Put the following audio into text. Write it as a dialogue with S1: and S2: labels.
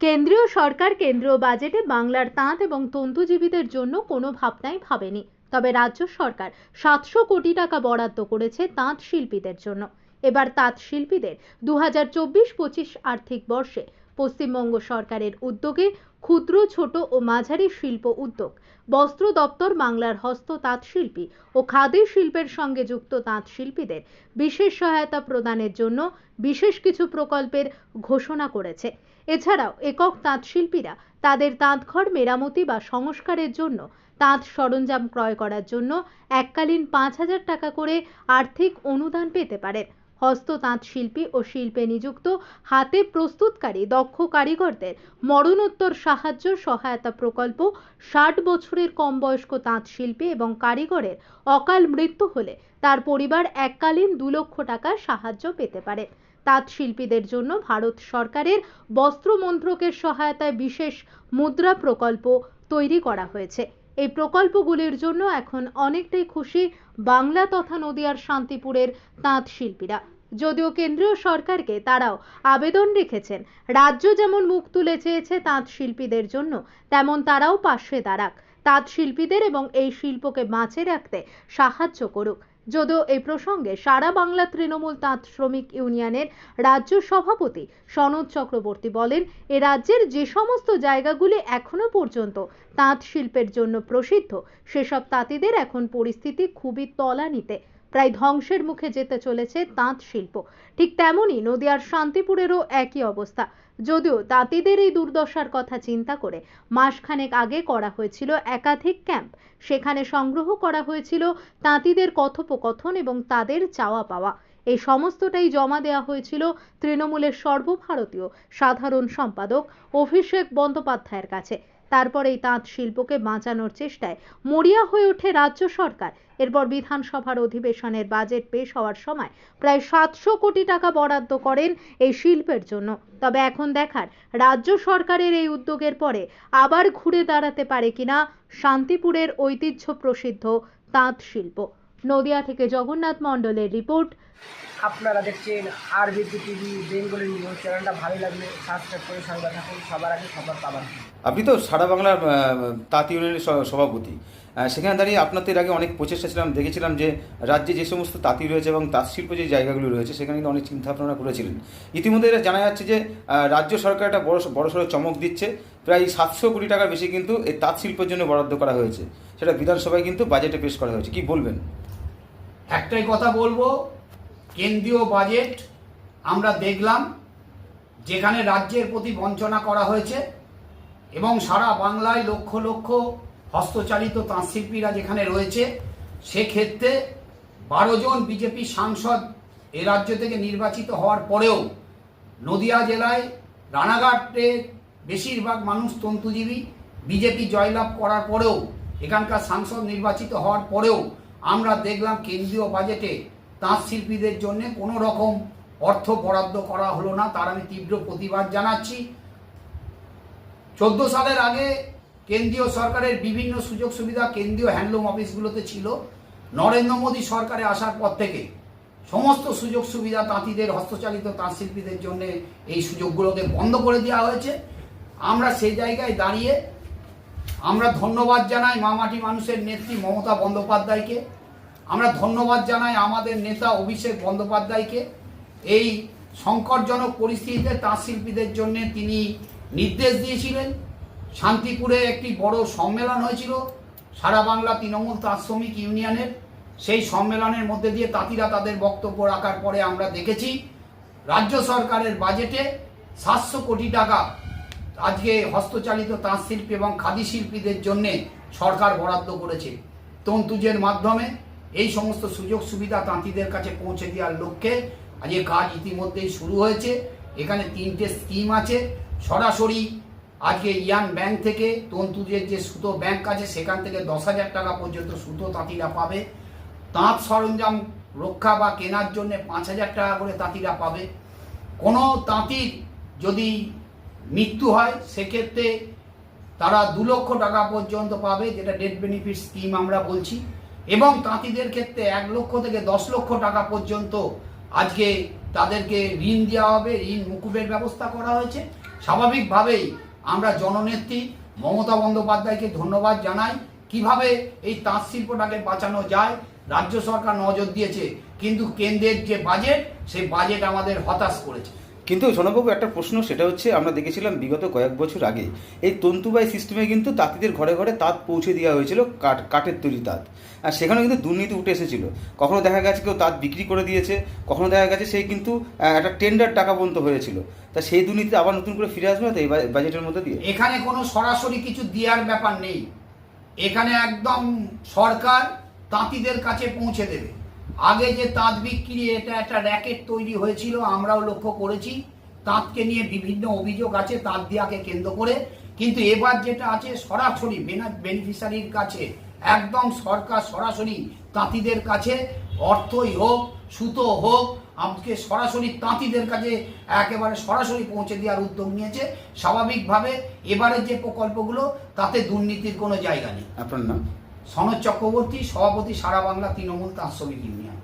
S1: কেন্দ্রীয় সরকার কেন্দ্রীয় বাজেটে বাংলার তাঁত এবং তন্তুজীবীদের জন্য কোনো ভাবনাই ভাবেনি। তবে রাজ্য সরকার সাতশো কোটি টাকা বরাদ্দ করেছে তাঁত শিল্পীদের জন্য। এবার তাঁত শিল্পীদের দু হাজার চব্বিশ পঁচিশ আর্থিক বর্ষে পশ্চিমবঙ্গ সরকারের উদ্যোগে ক্ষুদ্র, ছোট ও মাঝারি শিল্প উদ্যোগ। বস্ত্র দপ্তর বাংলার হস্ত তাঁত শিল্পী ও খাদি শিল্পের সঙ্গে যুক্ত তাঁত শিল্পীদের বিশেষ সহায়তা প্রদানের জন্য বিশেষ কিছু প্রকল্পের ঘোষণা করেছে। এছাড়াও একক তাঁত শিল্পীরা তাদের তাঁতঘর মেরামতি বা সংস্কারের জন্য তাঁত সরঞ্জাম ক্রয় করার জন্য এককালীন পাঁচ হাজার টাকা করে আর্থিক অনুদান পেতে পারেন। হস্ত তাঁত শিল্পী ও শিল্পে নিযুক্ত, হাতে প্রস্তুতকারী, দক্ষ কারিগরদের মরণোত্তর সাহায্য, সহায়তা প্রকল্প, ষাট বছরের কম বয়স্ক তাঁত শিল্পী এবং কারিগরের অকাল মৃত্যু হলে তার পরিবার এককালীন দু লক্ষ টাকা সাহায্য পেতে পারে। তাঁত শিল্পীদের জন্য ভারত সরকারের বস্ত্র মন্ত্রকের সহায়তায় বিশেষ মুদ্রা প্রকল্প তৈরি করা হয়েছে। এই প্রকল্পগুলির জন্য এখন অনেকটাই খুশি বাংলা তথা নদিয়ার শান্তিপুরের তাঁত শিল্পীরা। যদিও কেন্দ্রীয় সরকারকে তারাও আবেদন রেখেছেন, রাজ্য যেমন মুখ তুলে চেয়েছে তাঁত শিল্পীদের জন্য, তেমন তারাও পাশে দাঁড়াক। তাঁত শিল্পীদের এবং এই শিল্পকে বাঁচে রাখতে সাহায্য করুক। যদিও এই প্রসঙ্গে সারা বাংলা তৃণমূল তাঁত শ্রমিক ইউনিয়নের রাজ্য সভাপতি সনদ চক্রবর্তী বলেন, এ রাজ্যের যে সমস্ত জায়গাগুলি এখনও পর্যন্ত তাঁত শিল্পের জন্য প্রসিদ্ধ, সেসব তাঁতিদের এখন পরিস্থিতি খুবই তলানিতে। প্রায় ধ্বংসের মুখে যেতে চলেছে তাঁত শিল্প। ঠিক তেমনই নদিয়ার শান্তিপুরেরও একই অবস্থা। যদিও তাঁতিদের এই দুর্দশার কথা চিন্তা করে মাসখানেক আগে করা হয়েছিল একাধিক ক্যাম্প। সেখানে সংগ্রহ করা হয়েছিল তাঁতিদের কথোপকথন এবং তাদের চাওয়া পাওয়া। এই সমস্তটাই জমা দেওয়া হয়েছিল তৃণমূলের সর্বভারতীয় সাধারণ সম্পাদক অভিষেক বন্দ্যোপাধ্যায়ের কাছে। তারপর এই তাঁত শিল্পকে বাঁচানোর চেষ্টায় মরিয়া হয়ে ওঠে রাজ্য সরকার। এরপর বিধানসভার অধিবেশনের বাজেট পেশ হওয়ার সময় প্রায় সাতশো কোটি টাকা বরাদ্দ করেন এই শিল্পের জন্য। তবে এখন দেখার, রাজ্য সরকারের এই উদ্যোগের পরে আবার ঘুরে দাঁড়াতে পারে কিনা শান্তিপুরের ঐতিহ্য প্রসিদ্ধ তাঁত শিল্প। নদিয়া থেকে জগন্নাথ মণ্ডলের রিপোর্ট।
S2: আপনারা দেখছেন আর বিপি টিভি বেঙ্গলি নিউজ। চ্যানেলটা ভালো লাগলে সাবস্ক্রাইব করে সঙ্গে থাকুন। সবার আগে খবর পাবেন
S3: আপনি তো সারা বাংলার তাঁত ইউনিয়নের সভাপতি। সেখানে দাঁড়িয়ে আপনাদের আগে অনেক প্রচেষ্টা ছিলাম দেখেছিলাম যে রাজ্যে যে সমস্ত তাঁতি রয়েছে এবং তাঁত শিল্প যে জায়গাগুলো রয়েছে সেখানে কিন্তু অনেক চিন্তা ভাবনা করেছিলেন। ইতিমধ্যে এটা জানা যাচ্ছে যে রাজ্য সরকার একটা বড় বড় সড়ো চমক দিচ্ছে। প্রায় সাতশো কোটি টাকার বেশি কিন্তু এই তাঁত শিল্পের জন্য বরাদ্দ করা হয়েছে। সেটা বিধানসভায় কিন্তু বাজেটে পেশ করা হয়েছে। কি বলবেন?
S4: একটাই কথা বলব, কেন্দ্রীয় বাজেট আমরা দেখলাম যেখানে রাজ্যের প্রতি বঞ্চনা করা হয়েছে এবং সারা বাংলায় লক্ষ লক্ষ হস্তচালিত তাঁতশিল্পীরা যেখানে রয়েছে, সেক্ষেত্রে বারো জন বিজেপি সাংসদ এ রাজ্য থেকে নির্বাচিত হওয়ার পরেও নদিয়া জেলায় রানাঘাটে বেশিরভাগ মানুষ তন্তুজীবী, বিজেপি জয়লাভ করার পরেও এখানকার সাংসদ নির্বাচিত হওয়ার পরেও আমরা দেখলাম কেন্দ্রীয় বাজেটে তাঁত শিল্পীদের জন্য কোনো রকম অর্থ বরাদ্দ করা হলো না। তার আমি তীব্র প্রতিবাদ জানাচ্ছি। চোদ্দ সালের আগে কেন্দ্রীয় সরকারের বিভিন্ন সুযোগ সুবিধা কেন্দ্রীয় হ্যান্ডলুম অফিসগুলোতে ছিল। নরেন্দ্র মোদী সরকারে আসার পর থেকে সমস্ত সুযোগ সুবিধা তাঁতিদের, হস্তচালিত তাঁত শিল্পীদের জন্য এই সুযোগগুলোকে বন্ধ করে দেওয়া হয়েছে। আমরা সেই জায়গায় দাঁড়িয়ে আমরা ধন্যবাদ জানাই মামাটি মানুষের নেত্রী মমতা বন্দ্যোপাধ্যায়কে। আমরা ধন্যবাদ জানাই আমাদের নেতা অভিষেক বন্দ্যোপাধ্যায়কে। এই সংকটজনক পরিস্থিতিতে তাঁত শিল্পীদের জন্য তিনি নির্দেশ দিয়েছিলেন। শান্তিপুরে একটি বড় সম্মেলন হয়েছিল। সারা বাংলা তৃণমূল তাঁত শ্রমিক ইউনিয়নের। সেই সম্মেলনের মধ্যে দিয়ে তাঁতিরা তাদের বক্তব্য রাখার পরে আমরা দেখেছি, রাজ্য সরকারের বাজেটে সাতশো কোটি টাকা আজকে হস্তচালিত তাঁত শিল্পী এবং খাদি শিল্পীদের জন্যে সরকার বরাদ্দ করেছে। তন্তুজের মাধ্যমে এই সমস্ত সুযোগ সুবিধা তাঁতিদের কাছে পৌঁছে দেওয়ার লক্ষ্যে আজকে কাজ ইতিমধ্যেই শুরু হয়েছে। এখানে তিনটে স্কিম আছে। সরাসরি আজকে ইয়ান ব্যাংক থেকে তন্তুজের যে সুতো ব্যাংক আছে, সেখান থেকে দশ হাজার টাকা পর্যন্ত সুতো তাঁতিরা পাবে। তাঁত সরঞ্জাম রক্ষা বা কেনার জন্য পাঁচ হাজার টাকা করে তাঁতিরা পাবে। কোনো তাঁতির যদি মৃত্যু হয়, সেক্ষেত্রে তারা দু লক্ষ টাকা পর্যন্ত পাবে, যেটা ডেথ বেনিফিট স্কিম আমরা বলছি। এবং তাঁতিদের ক্ষেত্রে এক লক্ষ থেকে দশ লক্ষ টাকা পর্যন্ত আজকে তাদেরকে ঋণ দেওয়া হবে, ঋণ মুকুবের ব্যবস্থা করা হয়েছে। স্বাভাবিকভাবেই আমরা জননেত্রী মমতা বন্দ্যোপাধ্যায়কে ধন্যবাদ জানাই, কীভাবে এই তাঁত শিল্পটাকে বাঁচানো যায়, রাজ্য সরকার নজর দিয়েছে, কিন্তু কেন্দ্রের যে বাজেট সেই বাজেট আমাদের হতাশ করেছে।
S3: কিন্তু সোনাবাবু, একটা প্রশ্ন, সেটা হচ্ছে আমরা দেখেছিলাম বিগত কয়েক বছর আগে, এই তন্তুবাই সিস্টেমে কিন্তু তাঁতিদের ঘরে ঘরে তাঁত পৌঁছে দেওয়া হয়েছিল, কাঠ, কাঠের তৈরি তাঁত। আর সেখানে কিন্তু দুর্নীতি উঠে এসেছিল। কখনো দেখা গেছে কেউ তাঁত বিক্রি করে দিয়েছে, কখনো দেখা গেছে সেই কিন্তু একটা টেন্ডার টাকা পর্যন্ত হয়েছিল। তা সেই দুর্নীতি আবার নতুন করে ফিরে আসবে তো এই বাজেটের মধ্যে দিয়ে?
S4: এখানে কোনো সরাসরি কিছু দেওয়ার ব্যাপার নেই। এখানে একদম সরকার তাঁতিদের কাছে পৌঁছে দেবে। আগে যে তাঁত বিক্রি, এটা একটা র্যাকেট তৈরি হয়েছিল, আমরাও লক্ষ্য করেছি। তাঁতকে নিয়ে বিভিন্ন অভিযোগ আছে, তাঁত দেওয়াকে কেন্দ্র করে। কিন্তু এবার যেটা আছে, সরাসরি বেনিফিশিয়ারির কাছে, একদম সরকার সরাসরি তাঁতিদের কাছে, অর্থই হোক, সুতো হোক আমাকে সরাসরি তাঁতিদের কাছে একেবারে সরাসরি পৌঁছে দেওয়ার উদ্যোগ নিয়েছে। স্বাভাবিকভাবে এবারে যে প্রকল্পগুলো, তাতে দুর্নীতির কোনো জায়গা নেই।
S3: আপনার নাম?
S4: সনদ চক্রবর্তী সভাপতি সারা বাংলা তৃণমূল তাঁর শ্রমিক ইউনিয়ন